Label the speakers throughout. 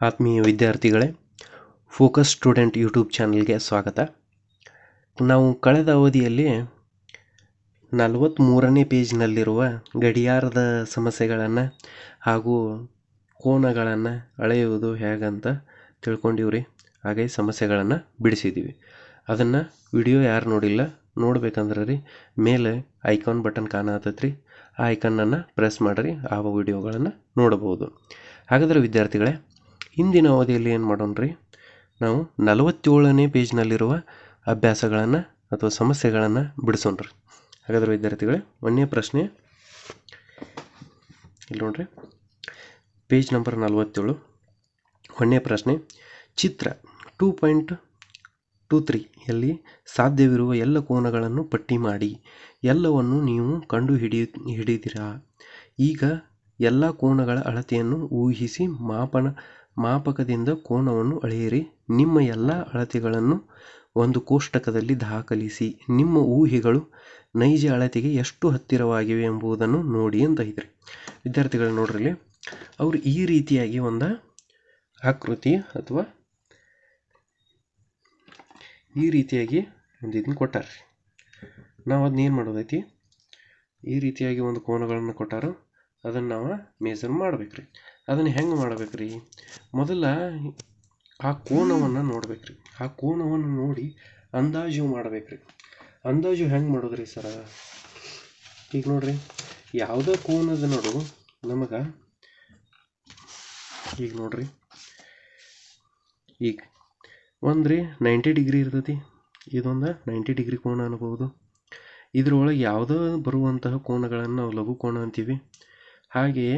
Speaker 1: ಆತ್ಮೀಯ ವಿದ್ಯಾರ್ಥಿಗಳೇ focus student YouTube ಚಾನಲ್ಗೆ ಸ್ವಾಗತ. ನಾವು ಕಳೆದ ಅವಧಿಯಲ್ಲಿ ನಲವತ್ತ್ಮೂರನೇ ಪೇಜ್ನಲ್ಲಿರುವ ಗಡಿಯಾರದ ಸಮಸ್ಯೆಗಳನ್ನು ಹಾಗೂ ಕೋನಗಳನ್ನು ಅಳೆಯುವುದು ಹೇಗಂತ ತಿಳ್ಕೊಂಡಿವ್ರಿ. ಹಾಗೆ ಸಮಸ್ಯೆಗಳನ್ನು ಬಿಡಿಸಿದ್ದೀವಿ ಅದನ್ನು ವಿಡಿಯೋ ಯಾರು ನೋಡಿಲ್ಲ ನೋಡ್ಬೇಕಂದ್ರೆ ರೀ ಮೇಲೆ ಐಕಾನ್ ಬಟನ್ ಕಾಣತೈತ್ರಿ. ಆ ಐಕನ್ನನ್ನು ಪ್ರೆಸ್ ಮಾಡಿರಿ ಆ ವಿಡಿಯೋಗಳನ್ನು ನೋಡಬಹುದು. ಹಾಗಾದರೆ ವಿದ್ಯಾರ್ಥಿಗಳೇ ಹಿಂದಿನ ಅವಧಿಯಲ್ಲಿ ಏನು ಮಾಡೋಣ ರೀ ನಾವು ನಲವತ್ತೇಳನೇ ಪೇಜ್ನಲ್ಲಿರುವ ಅಭ್ಯಾಸಗಳನ್ನು ಅಥವಾ ಸಮಸ್ಯೆಗಳನ್ನು ಬಿಡಿಸೋಣ ರೀ ಹಾಗಾದರೆ ವಿದ್ಯಾರ್ಥಿಗಳೇ, ಒಂದನೇ ಪ್ರಶ್ನೆ. ಇಲ್ಲಿ ನೋಡ್ರಿ. ಪೇಜ್ ನಂಬರ್ ನಲವತ್ತೇಳು. ಒಂದನೇ ಪ್ರಶ್ನೆ. ಚಿತ್ರ ಟೂ ಪಾಯಿಂಟ್ ಟೂ ತ್ರೀಯಲ್ಲಿ ಸಾಧ್ಯವಿರುವ ಎಲ್ಲ ಕೋನಗಳನ್ನು ಪಟ್ಟಿ ಮಾಡಿ. ಎಲ್ಲವನ್ನು ನೀವು ಕಂಡು ಹಿಡಿಯ ಹಿಡಿದಿರಾ. ಈಗ ಎಲ್ಲ ಕೋನಗಳ ಅಳತೆಯನ್ನು ಊಹಿಸಿ ಮಾಪನ ಮಾಪಕದಿಂದ ಕೋನವನ್ನು ಅಳೆಯಿರಿ. ನಿಮ್ಮ ಎಲ್ಲ ಅಳತೆಗಳನ್ನು ಒಂದು ಕೋಷ್ಟಕದಲ್ಲಿ ದಾಖಲಿಸಿ. ನಿಮ್ಮ ಊಹೆಗಳು ನೈಜ ಅಳತೆಗೆ ಎಷ್ಟು ಹತ್ತಿರವಾಗಿವೆ ಎಂಬುದನ್ನು ನೋಡಿ ಅಂತ ಐತ್ರಿ ವಿದ್ಯಾರ್ಥಿಗಳು ನೋಡ್ರಿ ಇಲ್ಲಿ ಅವರು ಈ ರೀತಿಯಾಗಿ ಒಂದು ಆಕೃತಿ ಅಥವಾ ಈ ರೀತಿಯಾಗಿ ಒಂದು ಇದನ್ನು ಕೊಟ್ಟಾರ್ರಿ ನಾವು ಅದನ್ನ ಏನು ಮಾಡೋದೈತಿ? ಈ ರೀತಿಯಾಗಿ ಒಂದು ಕೋನಗಳನ್ನು ಕೊಟ್ಟಾರ, ಅದನ್ನು ನಾವು ಮೇಜರ್ ಮಾಡ್ಬೇಕ್ರಿ. ಅದನ್ನು ಹೆಂಗೆ ಮಾಡ್ಬೇಕ್ರಿ? ಮೊದಲ ಆ ಕೋನವನ್ನು ನೋಡ್ಬೇಕ್ರಿ. ಆ ಕೋನವನ್ನು ನೋಡಿ ಅಂದಾಜು ಮಾಡ್ಬೇಕ್ರಿ. ಅಂದಾಜು ಹೆಂಗೆ ಮಾಡೋದ್ರಿ ಸರ? ಈಗ ನೋಡ್ರಿ, ಯಾವುದೋ ಕೋನದ ನೋಡು, ನಮಗೆ ಈಗ ನೋಡ್ರಿ. ಈಗ ಒಂದ್ರಿ ನೈಂಟಿ ಡಿಗ್ರಿ ಇರ್ತೈತಿ. ಇದೊಂದು ನೈಂಟಿ ಡಿಗ್ರಿ ಕೋನ ಅನ್ಬೋದು ಇದರೊಳಗೆ ಯಾವುದೋ ಬರುವಂತಹ ಕೋನಗಳನ್ನು ನಾವು ಲಘು ಕೋನ ಅಂತೀವಿ. ಹಾಗೆಯೇ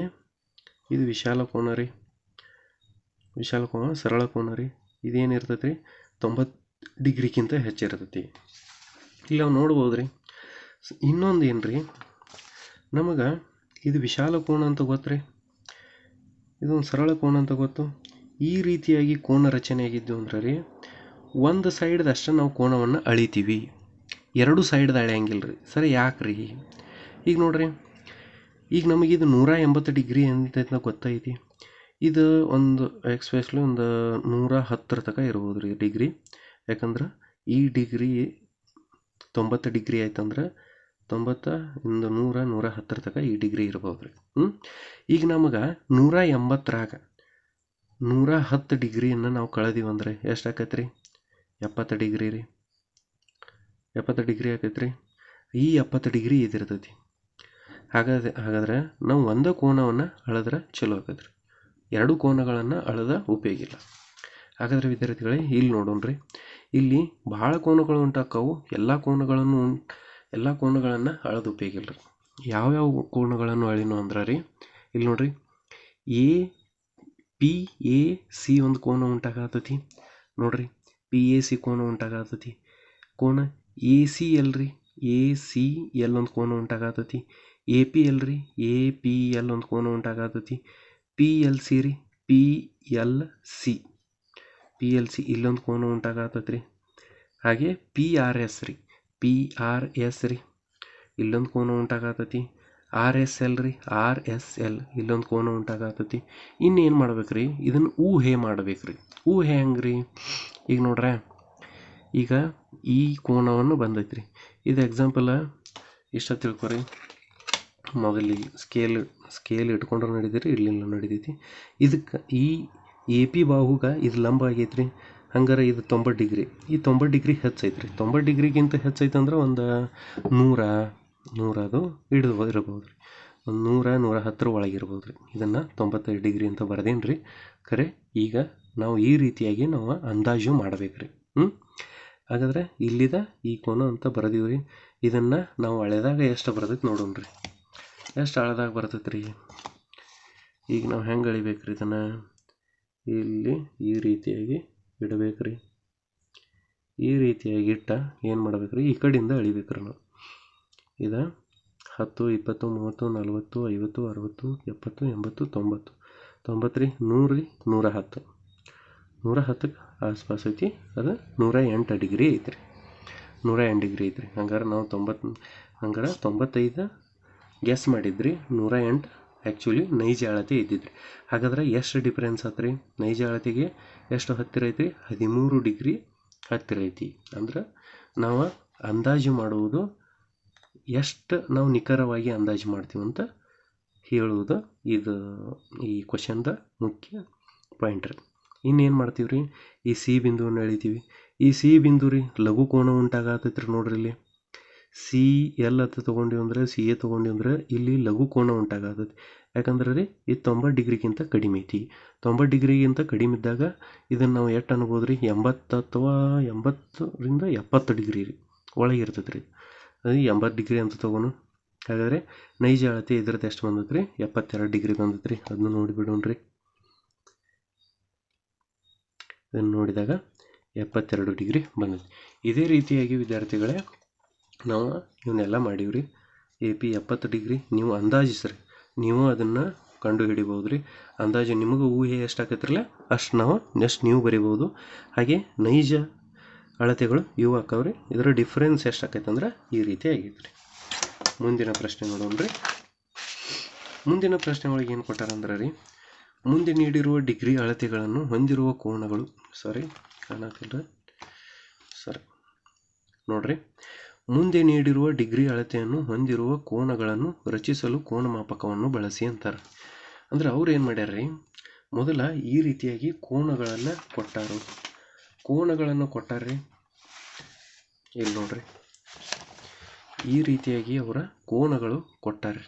Speaker 1: ಇದು ವಿಶಾಲ ಕೋನ ರೀ. ವಿಶಾಲ ಕೋನ, ಸರಳ ಕೋನ ರೀ. ಇದೇನಿರ್ತೈತಿ ರೀ ತೊಂಬತ್ತು ಡಿಗ್ರಿಗಿಂತ ಹೆಚ್ಚಿರ್ತೈತಿ ಇಲ್ಲಿ ನಾವು ನೋಡ್ಬೋದು ರೀ ಇನ್ನೊಂದು ಏನು ರೀ ನಮಗೆ ಇದು ವಿಶಾಲ ಕೋನ ಅಂತ ಗೊತ್ತು ರೀ ಇದೊಂದು ಸರಳ ಕೋನ ಅಂತ ಗೊತ್ತು. ಈ ರೀತಿಯಾಗಿ ಕೋನ ರಚನೆ ಆಗಿದ್ದು ಅಂದ್ರೆ ರೀ, ಒಂದು ಸೈಡ್ದು ಅಷ್ಟೇ ನಾವು ಕೋಣವನ್ನು ಅಳಿತೀವಿ. ಎರಡು ಸೈಡ್ದು ಅಳೆಯಂಗಿಲ್ಲ ರೀ ಸರಿ ಯಾಕೆ ರೀ ಈಗ ನೋಡ್ರಿ. ಈಗ ನಮಗೆ ಇದು ನೂರ ಎಂಬತ್ತು ಡಿಗ್ರಿ ಅಂತ ಗೊತ್ತೈತಿ. ಇದು ಒಂದು ಎಕ್ಸ್ಪೆಷಲಿ ಒಂದು ನೂರ ಹತ್ತರ ತನಕ ಇರ್ಬೋದು ರೀ ಡಿಗ್ರಿ. ಯಾಕಂದ್ರೆ ಈ ಡಿಗ್ರಿ ತೊಂಬತ್ತು ಡಿಗ್ರಿ ಆಯ್ತಂದ್ರೆ ತೊಂಬತ್ತ ಇಂದ ನೂರ ನೂರ ಹತ್ತರ ತನಕ ಈ ಡಿಗ್ರಿ ಇರ್ಬೋದು ರೀ. ಹ್ಞೂ ಈಗ ನಮಗೆ ನೂರ ಎಂಬತ್ತರಾಗ ನೂರ ಹತ್ತು ಡಿಗ್ರಿಯನ್ನು ನಾವು ಕಳೆದೀವಿ ಅಂದರೆ ಎಷ್ಟು ಆಕೈತೆ ರೀ ಎಪ್ಪತ್ತು ಡಿಗ್ರಿ ರೀ. ಎಪ್ಪತ್ತು ಡಿಗ್ರಿ ಆಕೈತೆ ರೀ ಈ ಎಪ್ಪತ್ತು ಡಿಗ್ರಿ ಇದಿರ್ತೈತಿ ಹಾಗಾದ್ರೆ ಹಾಗಾದ್ರೆ ನಾವು ಒಂದು ಕೋನವನ್ನು ಅಳೆದ್ರೆ ಚಲೋ ಆಕೈತೆ ಎರಡು ಕೋನಗಳನ್ನು ಅಳೆದ ಉಪಯೋಗ ಇಲ್ಲ. ಹಾಗಾದ್ರೆ ವಿದ್ಯಾರ್ಥಿಗಳೇ, ಇಲ್ಲಿ ನೋಡೋಣ್ರಿ. ಇಲ್ಲಿ ಭಾಳ ಕೋನಗಳು ಉಂಟಾಕವು, ಎಲ್ಲ ಕೋನಗಳನ್ನು ಎಲ್ಲ ಕೋನಗಳನ್ನು ಅಳೆದು ಉಪಯೋಗ ಇಲ್ಲ ರೀ ಯಾವ್ಯಾವ ಕೋನಗಳನ್ನು ಅಳಿನೋ ಅಂದ್ರೆ ರೀ, ಇಲ್ಲಿ ನೋಡ್ರಿ. ಎ, ಪಿ, ಎ, ಸಿ ಒಂದು ಕೋನ ಉಂಟಾಗತೈತಿ. ನೋಡ್ರಿ, ಪಿ, ಎ, ಸಿ ಕೋನ ಉಂಟಾಗತೈತಿ. ಕೋನ ಎ, ಸಿ, ಎಲ್ ರೀ. ಎ, ಸಿ, ಎಲ್ ಒಂದು ಕೋನ ಉಂಟಾಗತೈತಿ. ಎ ಪಿ ಎಲ್ ರೀ, ಎ ಪಿ ಎಲ್ ಒಂದು ಕೋನ ಉಂಟಾಗತ್ತೈತಿ ಪಿ ಎಲ್ ಸಿ ರೀ, P L C. P L C ಇಲ್ಲೊಂದು ಕೋನ ಉಂಟಾಗತ್ತೈತಿ ರೀ ಹಾಗೆ ಪಿ ಆರ್ ಎಸ್ ರೀ, ಪಿ ಆರ್ ಎಸ್ ರೀ ಇಲ್ಲೊಂದು ಕೋನ ಉಂಟಾಗತ್ತೈತಿ ಆರ್ ಎಸ್ ಎಲ್ ರೀ, ಆರ್ ಎಸ್ ಎಲ್ ಇಲ್ಲೊಂದು ಕೋನ ಉಂಟಾಗತ್ತೈತಿ ಇನ್ನೇನು ಮಾಡ್ಬೇಕು ರೀ ಇದನ್ನು ಊಹೆ ಮಾಡ್ಬೇಕು ರೀ ಊಹೆ ಹೆಂಗೆ ರೀ ಈಗ ನೋಡ್ರೆ, ಈಗ ಈ ಕೋನವನ್ನು ಬಂದೈತಿ ರೀ ಇದು ಎಕ್ಸಾಂಪಲ್ ಇಷ್ಟ ತಿಳ್ಕೊರಿ. ಮೊದಲಿಗೆ ಸ್ಕೇಲ್ ಸ್ಕೇಲ್ ಇಟ್ಕೊಂಡ್ರೆ ನಡೀತೀರಿ ಇಡ್ಲಿಲ್ಲ ನಡೀತೈತಿ ಇದಕ್ಕೆ ಈ ಎ ಪಿ ಬಾಹುಗೆ ಇದು ಲಂಬ ಆಗೈತೆ ರೀ ಹಂಗಾರೆ ಇದು ತೊಂಬತ್ತು ಡಿಗ್ರಿ. ಈ ತೊಂಬತ್ತು ಡಿಗ್ರಿ ಹೆಚ್ಚೈತೆ ರೀ ತೊಂಬತ್ತು ಡಿಗ್ರಿಗಿಂತ ಹೆಚ್ಚೈತೆ ಅಂದ್ರೆ ಒಂದು ನೂರ ನೂರ ಅದು ಹಿಡಿದು ಇರ್ಬೋದು ರೀ ಒಂದು ನೂರ ನೂರ ಹತ್ತರ ಒಳಗಿರ್ಬೋದು ರೀ ಇದನ್ನು ತೊಂಬತ್ತೈದು ಡಿಗ್ರಿ ಅಂತ ಬರ್ದೇನು ರೀ ಖರೆ, ಈಗ ನಾವು ಈ ರೀತಿಯಾಗಿ ನಾವು ಅಂದಾಜು ಮಾಡ್ಬೇಕು ರೀ ಹ್ಞೂ ಹಾಗಾದ್ರೆ ಇಲ್ಲಿದ ಈ ಕೋನ ಅಂತ ಬರೆದೀವಿ ರೀ ಇದನ್ನು ನಾವು ಅಳೆದಾಗ ಎಷ್ಟು ಬರ್ತೈತೆ ನೋಡೋಣ ರೀ ಎಷ್ಟು ಆಳದಾಗ ಬರ್ತೈತೆ ರೀ ಈಗ ನಾವು ಹೆಂಗೆ ಅಳಿಬೇಕು ರೀ ಇದನ್ನು? ಇಲ್ಲಿ ಈ ರೀತಿಯಾಗಿ ಇಡಬೇಕು ರೀ ಈ ರೀತಿಯಾಗಿ ಇಟ್ಟ ಏನು ಮಾಡ್ಬೇಕು ರೀ ಈ ಕಡೆಯಿಂದ ಅಳಿಬೇಕು ರೀ ನಾವು. ಇದು ಹತ್ತು, ಇಪ್ಪತ್ತು, ಮೂವತ್ತು, ನಲ್ವತ್ತು, ಐವತ್ತು, ಅರುವತ್ತು, ಎಪ್ಪತ್ತು, ಎಂಬತ್ತು, ತೊಂಬತ್ತು. ತೊಂಬತ್ತು ರೀ ನೂರು ರೀ ನೂರ ಹತ್ತು. ನೂರ ಹತ್ತಕ್ಕೆ ಆಸ್ಪಾಸ್ ಐತಿ. ಅದು ನೂರ ಎಂಟು ಡಿಗ್ರಿ ಐತ್ರಿ. ನೂರ ಎಂಟು ಡಿಗ್ರಿ ಐತ್ರಿ. ಹಂಗಾರೆ ನಾವು ತೊಂಬತ್ತು ಹಂಗಾರೆ ತೊಂಬತ್ತೈದು ಗೆಸ್ ಮಾಡಿದ್ರಿ, ನೂರ ಎಂಟು ಆ್ಯಕ್ಚುಲಿ ನೈಜ ಅಳತೆ ಇದ್ದಿದ್ರಿ. ಹಾಗಾದ್ರೆ ಎಷ್ಟು ಡಿಫ್ರೆನ್ಸ್ ಆತ್ರಿ? ನೈಜ ಅಳತೆಗೆ ಎಷ್ಟು ಹತ್ತಿರ ಐತ್ರಿ? ಹದಿಮೂರು ಡಿಗ್ರಿ ಹತ್ತಿರ ಐತಿ. ಅಂದ್ರೆ ನಾವು ಅಂದಾಜು ಮಾಡುವುದು ಎಷ್ಟು ನಾವು ನಿಖರವಾಗಿ ಅಂದಾಜು ಮಾಡ್ತೀವಿ ಅಂತ ಹೇಳುವುದು ಇದು ಈ ಕ್ವಶನ್ದ ಮುಖ್ಯ ಪಾಯಿಂಟ್ ರೀ. ಇನ್ನೇನು ಮಾಡ್ತೀವಿ ರೀ ಈ ಸಿ ಬಿಂದುವನ್ನು ಎಳಿತೀವಿ. ಈ ಸಿ ಬಿಂದು ರೀ ಲಘು ಕೋನ ಉಂಟಾಗತ್ತೈತ್ರಿ ನೋಡ್ರಿ ಇಲ್ಲಿ. ಸಿ ಎಲ್ ಅಂತ ತೊಗೊಂಡಿವಿ ಅಂದ್ರೆ ಸಿ ಎ ತೊಗೊಂಡಿವಿ ಅಂದ್ರೆ ಇಲ್ಲಿ ಲಘು ಕೋನ ಉಂಟಾಗತ್ತೆ ಯಾಕಂದ್ರೆ ರೀ ಇದು ತೊಂಬತ್ತು ಡಿಗ್ರಿಗಿಂತ ಕಡಿಮೆ ಐತಿ. ತೊಂಬತ್ತು ಡಿಗ್ರಿಗಿಂತ ಕಡಿಮೆ ಇದ್ದಾಗ ಇದನ್ನು ನಾವು ಎಷ್ಟು ಅನ್ಬೋದು ರೀ? ಎಂಬತ್ತು ಅಥವಾ ಎಂಬತ್ತರಿಂದ ಎಪ್ಪತ್ತು ಡಿಗ್ರಿ ರೀ ಒಳಗೆ ಇರ್ತೈತೆ ರೀ. ಅದು ಎಂಬತ್ತು ಡಿಗ್ರಿ ಅಂತ ತೊಗೊನು ಹಾಗಾದರೆ ನೈಜ ಅಳತೆ ಇದ್ರದ್ದು ಎಷ್ಟು ಬಂದೈತೆ ರೀ? ಎಪ್ಪತ್ತೆರಡು ಡಿಗ್ರಿ ಬಂದೈತೆ ರೀ. ಅದನ್ನು ನೋಡಿಬಿಡೋಣ್ರಿ ಇದನ್ನು ನೋಡಿದಾಗ ಎಪ್ಪತ್ತೆರಡು ಡಿಗ್ರಿ ಬಂದೈತಿ. ಇದೇ ರೀತಿಯಾಗಿ ವಿದ್ಯಾರ್ಥಿಗಳೇ ನಾವು ಇವನ್ನೆಲ್ಲ ಮಾಡೀವ್ರಿ. ಎ ಪಿ ಎಪ್ಪತ್ತು ಡಿಗ್ರಿ, ನೀವು ಅಂದಾಜಿಸ್ರಿ ನೀವು ಅದನ್ನು ಕಂಡು ಹಿಡಿಬೋದು ರೀ ಅಂದಾಜು ನಿಮಗೆ ಊಹೆ ಎಷ್ಟು ಆಕೈತ್ರಲ್ಲ ಅಷ್ಟು ನಾವು ನೆಕ್ಸ್ಟ್ ನೀವು ಬರಿಬೋದು ಹಾಗೆ ನೈಜ ಅಳತೆಗಳು ಇವು ಆಕವ್ರಿ ಇದರ ಡಿಫ್ರೆನ್ಸ್ ಎಷ್ಟು ಆಕೈತೆ ಅಂದ್ರೆ ಈ ರೀತಿ ಆಗೈತೆ ರೀ ಮುಂದಿನ ಪ್ರಶ್ನೆ ನೋಡೋಣ ರೀ ಮುಂದಿನ ಪ್ರಶ್ನೆ ಒಳಗೆ ಏನು ಕೊಟ್ಟಾರಂದ್ರೆ ರೀ ಮುಂದೆ ನೀಡಿರುವ ಡಿಗ್ರಿ ಅಳತೆಗಳನ್ನು ಹೊಂದಿರುವ ಕೋನಗಳು. ಸಾರಿ ಕಾಣತ್ತಿಲ್ಲ ಸರಿ. ನೋಡ್ರಿ. ಮುಂದೆ ನೀಡಿರುವ ಡಿಗ್ರಿ ಅಳತೆಯನ್ನು ಹೊಂದಿರುವ ಕೋನಗಳನ್ನು ರಚಿಸಲು ಕೋನ ಮಾಪಕವನ್ನು ಬಳಸಿ ಅಂತಾರೆ. ಅಂದ್ರೆ ಅವ್ರು ಏನು ಮಾಡ್ಯಾರ್ರಿ? ಮೊದಲ ಈ ರೀತಿಯಾಗಿ ಕೋನಗಳನ್ನು ಕೊಟ್ಟಾರು. ಕೋನಗಳನ್ನು ಕೊಟ್ಟಾರ್ರಿ? ಇಲ್ಲಿ ನೋಡ್ರಿ. ಈ ರೀತಿಯಾಗಿ ಅವರ ಕೋನಗಳು ಕೊಟ್ಟಾರ್ರಿ.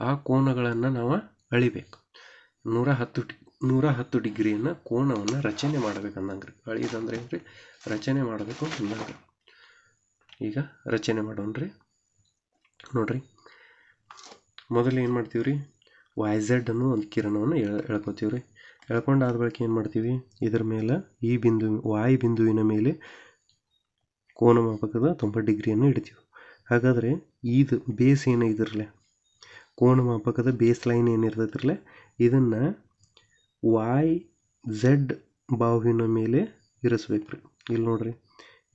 Speaker 1: ಆ ಕೋನಗಳನ್ನು ನಾವು ಅಳಿಬೇಕು. ನೂರ ಹತ್ತು ನೂರ ಹತ್ತು ಡಿಗ್ರಿಯನ್ನು ಕೋನವನ್ನು ರಚನೆ ಮಾಡ್ಬೇಕಂದಂಗೆ ರೀ ಅಳಿದಂದ್ರೆ ಏನು ರೀ ರಚನೆ ಮಾಡಬೇಕು ಅಂದಂಗೆ ಈಗ ರಚನೆ ಮಾಡೋಣ ರೀ ನೋಡ್ರಿ. ಮೊದಲು ಏನು ಮಾಡ್ತೀವಿ ರೀ ವೈ ಝೆಡ್ ಅನ್ನೋ ಒಂದು ಕಿರಣವನ್ನು ಎಳ್ ಎಳ್ಕೊತೀವಿ ರೀ ಎಳ್ಕೊಂಡು ಆದ ಬಳಿಕ ಏನು ಮಾಡ್ತೀವಿ? ಇದರ ಮೇಲೆ ಈ ಬಿಂದು ವಾಯು ಬಿಂದುವಿನ ಮೇಲೆ ಕೋನ ಮಾಪಕದ ತೊಂಬತ್ತು ಡಿಗ್ರಿಯನ್ನು ಇಡ್ತೀವಿ. ಹಾಗಾದರೆ ಇದು ಬೇಸ್ ಏನು ಇದ್ರಲ್ಲ ಕೋನ ಮಾಪಕದ ಬೇಸ್ ಲೈನ್ ಏನಿರ್ತೈತಿರಲೇ ಇದನ್ನು ವಾಯ್ ಝೆಡ್ ಬಾಹುವಿನ ಮೇಲೆ ಇರಿಸ್ಬೇಕು ರೀ ಇಲ್ಲಿ ನೋಡ್ರಿ.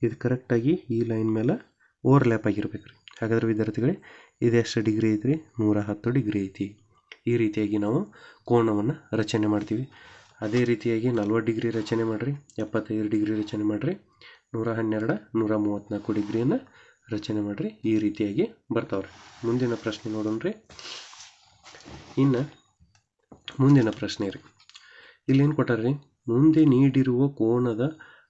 Speaker 1: ಇದು ಕರೆಕ್ಟಾಗಿ ಈ ಲೈನ್ ಮೇಲೆ ಓವರ್ಲ್ಯಾಪ್ ಆಗಿರ್ಬೇಕು ರೀ ಹಾಗಾದ್ರೆ ವಿದ್ಯಾರ್ಥಿಗಳೇ, ಇದು ಎಷ್ಟು ಡಿಗ್ರಿ ಐತ್ರಿ? ನೂರ ಹತ್ತು ಡಿಗ್ರಿ ಐತಿ. ಈ ರೀತಿಯಾಗಿ ನಾವು ಕೋಣವನ್ನು ರಚನೆ ಮಾಡ್ತೀವಿ. ಅದೇ ರೀತಿಯಾಗಿ ನಲ್ವತ್ತು ಡಿಗ್ರಿ ರಚನೆ ಮಾಡಿರಿ, ಎಪ್ಪತ್ತೈದು ಡಿಗ್ರಿ ರಚನೆ ಮಾಡಿರಿ, ನೂರ ಹನ್ನೆರಡು, ನೂರ ಮೂವತ್ತ್ನಾಲ್ಕು ಡಿಗ್ರಿಯನ್ನು ರಚನೆ ಮಾಡಿರಿ, ಈ ರೀತಿಯಾಗಿ ಬರ್ತಾವ್ರಿ. ಮುಂದಿನ ಪ್ರಶ್ನೆ ನೋಡೋಣ ರೀ. ಇನ್ನು ಮುಂದಿನ ಪ್ರಶ್ನೆ ರೀ. ಇಲ್ಲೇನು ಕೊಟ್ಟಾರ್ರಿ? ಮುಂದೆ ನೀಡಿರುವ ಕೋನದ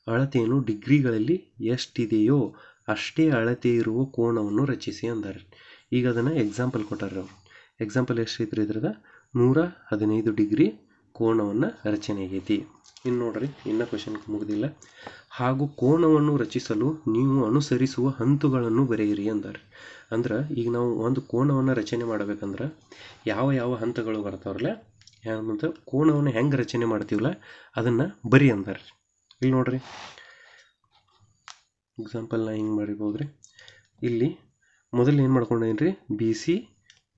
Speaker 1: ಅಳತೆಯನ್ನು ಡಿಗ್ರಿಗಳಲ್ಲಿ ಎಷ್ಟಿದೆಯೋ ಅಷ್ಟೇ ಅಳತೆ ಇರುವ ಕೋಣವನ್ನು ರಚಿಸಿ ಅಂದಾರೆ. ಈಗ ಅದನ್ನು ಎಕ್ಸಾಂಪಲ್ ಕೊಟ್ಟಾರ ಅವರು. ಎಕ್ಸಾಂಪಲ್ ಎಷ್ಟು ಐತ್ರಿ ಇದ್ರದ? ನೂರ ಹದಿನೈದು ಡಿಗ್ರಿ ಕೋಣವನ್ನು ರಚನೆ ಆಗೈತಿ. ಇನ್ನು ನೋಡ್ರಿ, ಇನ್ನು ಕ್ವಶನ್ ಮುಗಿದಿಲ್ಲ. ಹಾಗೂ ಕೋಣವನ್ನು ರಚಿಸಲು ನೀವು ಅನುಸರಿಸುವ ಹಂತುಗಳನ್ನು ಬರೆಯಿರಿ ಅಂದಾರೆ. ಅಂದ್ರೆ, ಈಗ ನಾವು ಒಂದು ಕೋಣವನ್ನು ರಚನೆ ಮಾಡಬೇಕಂದ್ರೆ ಯಾವ ಯಾವ ಹಂತಗಳು ಬರ್ತಾವ್ರಲ್ಲ? ಯಾವಂತ ಕೋಣವನ್ನು ಹೆಂಗೆ ರಚನೆ ಮಾಡ್ತೀವಲ್ಲ, ಅದನ್ನು ಬರಿ ಅಂದಾರೆ. ಇಲ್ಲಿ ನೋಡ್ರಿ. ಎಕ್ಸಾಂಪಲ್ ನಾ ಹಿಂಗೆ ಮಾಡಿರ್ಬೋದು ರೀ ಇಲ್ಲಿ ಮೊದಲು ಏನು ಮಾಡ್ಕೊಂಡೇನಿ ರೀ ಬಿ ಸಿ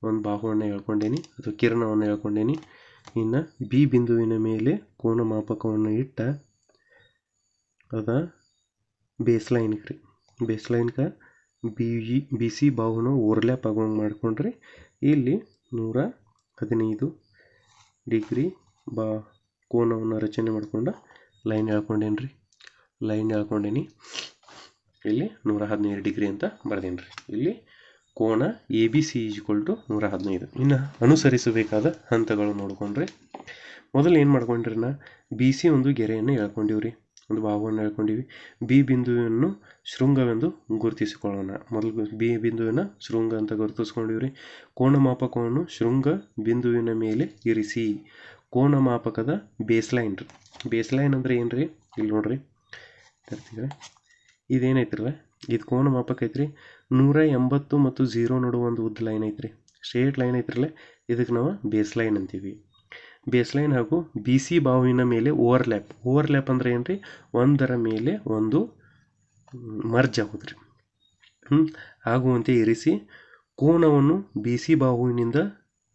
Speaker 1: ಒಂದು ಬಾಹುವನ್ನು ಹೇಳ್ಕೊಂಡೇನಿ ಅಥವಾ ಕಿರಣವನ್ನು ಹೇಳ್ಕೊಂಡೇನಿ ಇನ್ನು ಬಿ ಬಿಂದುವಿನ ಮೇಲೆ ಕೋನ ಮಾಪಕವನ್ನು ಇಟ್ಟ ಅದ ಬೇಸ್ ಲೈನ್ಗೆ ರೀ. ಬೇಸ್ ಲೈನ್ಗೆ ಬಿ ಇ ಬಿ ಸಿ ಬಾಹುನ ಓವರ್ಲ್ಯಾಪ್ ಆಗೋಂಗೆ ಮಾಡ್ಕೊಂಡ್ರಿ. ಇಲ್ಲಿ ನೂರ ಹದಿನೈದು ಡಿಗ್ರಿ ಬಾ ಕೋನವನ್ನು ರಚನೆ ಮಾಡ್ಕೊಂಡು ಲೈನ್ ಹೇಳ್ಕೊಂಡೇನಿ ರೀ ಲೈನ್ ಹೇಳ್ಕೊಂಡೇನಿ. ಇಲ್ಲಿ ನೂರ ಹದಿನೈದು ಡಿಗ್ರಿ ಅಂತ ಬರ್ದೇನಿ ರೀ ಇಲ್ಲಿ ಕೋನ A B C equal to ನೂರ ಹದಿನೈದು. ಇನ್ನು ಅನುಸರಿಸಬೇಕಾದ ಹಂತಗಳು ನೋಡ್ಕೊಂಡ್ರಿ. ಮೊದಲು ಏನು ಮಾಡ್ಕೊಂಡ್ರಿ ನಾ? ಬಿ ಸಿ ಒಂದು ಗೆರೆಯನ್ನು ಹೇಳ್ಕೊಂಡಿವಿ ರೀ ಒಂದು ಭಾವವನ್ನು ಹೇಳ್ಕೊಂಡಿವಿ. ಬಿ ಬಿಂದುವನ್ನು ಶೃಂಗವೆಂದು ಗುರುತಿಸಿಕೊಳ್ಳೋಣ. ಮೊದಲು ಬಿ ಬಿಂದುವಿನ ಶೃಂಗ ಅಂತ ಗುರುತಿಸ್ಕೊಂಡಿವಿ ರೀ ಕೋನ ಮಾಪಕವನ್ನು ಶೃಂಗ ಬಿಂದುವಿನ ಮೇಲೆ ಇರಿಸಿ. ಕೋನ ಮಾಪಕದ ಬೇಸ್ ಲೈನ್ ರೀ. ಬೇಸ್ ಲೈನ್ ಅಂದರೆ ಏನು ರೀ ಇಲ್ಲಿ ನೋಡ್ರಿ ಇದೇನೈತ್ರಲ್ಲ ಇದು ಕೋನ ಮಾಪಕ ಐತ್ರಿ. ನೂರ ಎಂಬತ್ತು ಮತ್ತು ಝೀರೋ ನಡುವ ಒಂದು ಉದ್ದ ಲೈನ್ ಐತ್ರಿ. ಸ್ಟ್ರೇಟ್ ಲೈನ್ ಐತ್ರಲ್ಲ ಇದಕ್ಕೆ ನಾವು ಬೇಸ್ ಲೈನ್ ಅಂತೀವಿ. ಬೇಸ್ ಲೈನ್ ಹಾಗೂ ಬಿ ಸಿ ಬಾವಿನ ಮೇಲೆ ಓವರ್ಲ್ಯಾಪ್ ಓವರ್ಲ್ಯಾಪ್ ಅಂದ್ರೆ ಏನು ರೀ ಒಂದರ ಮೇಲೆ ಒಂದು ಮರ್ಜ್ ಆಗೋದ್ರಿ. ಹ್ಞೂ ಆಗುವಂತೆ ಇರಿಸಿ ಕೋನವನ್ನು ಬಿ ಸಿ ಬಾಹುವಿನಿಂದ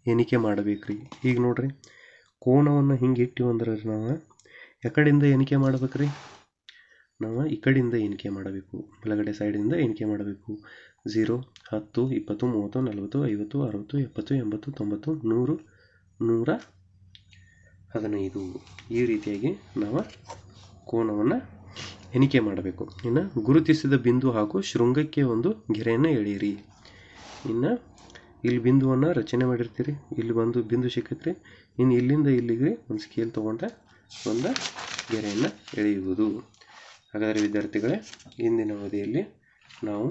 Speaker 1: ಎಣಿಕೆ ಮಾಡಬೇಕ್ರಿ. ಈಗ ನೋಡ್ರಿ. ಕೋನವನ್ನು ಹಿಂಗೆ ಇಟ್ಟಿವಿ ಅಂದ್ರೆ ನಾವು? ಎಕಡಿಂದ ಎಣಿಕೆ ಮಾಡ್ಬೇಕು ರೀ ನಾವು ಈ ಕಡೆಯಿಂದ ಎಣಿಕೆ ಮಾಡಬೇಕು. ಬಲಗಡೆ ಸೈಡಿಂದ ಎಣಿಕೆ ಮಾಡಬೇಕು. ಝೀರೋ ಹತ್ತು, ಇಪ್ಪತ್ತು, ಮೂವತ್ತು, ನಲವತ್ತು, ಐವತ್ತು, ಅರವತ್ತು, ಎಪ್ಪತ್ತು, ಎಂಬತ್ತು, ತೊಂಬತ್ತು, ನೂರು, ನೂರ ಹದಿನೈದು. ಈ ರೀತಿಯಾಗಿ ನಾವು ಕೋನವನ್ನು ಎಣಿಕೆ ಮಾಡಬೇಕು. ಇನ್ನು ಗುರುತಿಸಿದ ಬಿಂದು ಹಾಗೂ ಶೃಂಗಕ್ಕೆ ಒಂದು ಗೆರೆಯನ್ನು ಎಳೆಯಿರಿ. ಇನ್ನು ಇಲ್ಲಿ ಬಿಂದುವನ್ನು ರಚನೆ ಮಾಡಿರ್ತೀರಿ. ಇಲ್ಲಿ ಒಂದು ಬಿಂದು ಸಿಕ್ಕತ್ರಿ ಇನ್ನು ಇಲ್ಲಿಂದ ಇಲ್ಲಿಗೆ ಒಂದು ಸ್ಕೇಲ್ ತೊಗೊಂಡ್ರೆ ಒಂದು ಗೆರೆಯನ್ನು ಎಳೆಯುವುದು. ಹಾಗಾದರೆ ವಿದ್ಯಾರ್ಥಿಗಳೇ, ಇಂದಿನ ಅವಧಿಯಲ್ಲಿ ನಾವು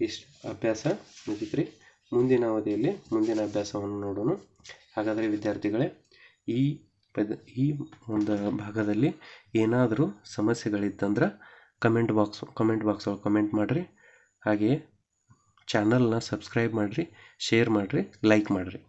Speaker 1: ಇಷ್ಟು ಅಭ್ಯಾಸ ಮುಗಿತ್ರಿ. ಮುಂದಿನ ಅವಧಿಯಲ್ಲಿ ಮುಂದಿನ ಅಭ್ಯಾಸವನ್ನು ನೋಡೋಣ. ಹಾಗಾದರೆ ವಿದ್ಯಾರ್ಥಿಗಳೇ, ಈ ಪದ, ಈ ಒಂದು ಭಾಗದಲ್ಲಿ ಏನಾದರೂ ಸಮಸ್ಯೆಗಳಿತ್ತಂದ್ರೆ ಕಮೆಂಟ್ ಬಾಕ್ಸ್ ಕಮೆಂಟ್ ಬಾಕ್ಸ್ ಒಳಗೆ ಕಮೆಂಟ್ ಮಾಡಿರಿ. ಹಾಗೆಯೇ ಚಾನಲ್ನ ಸಬ್ಸ್ಕ್ರೈಬ್ ಮಾಡಿರಿ ಶೇರ್ ಮಾಡಿರಿ ಲೈಕ್ ಮಾಡಿರಿ.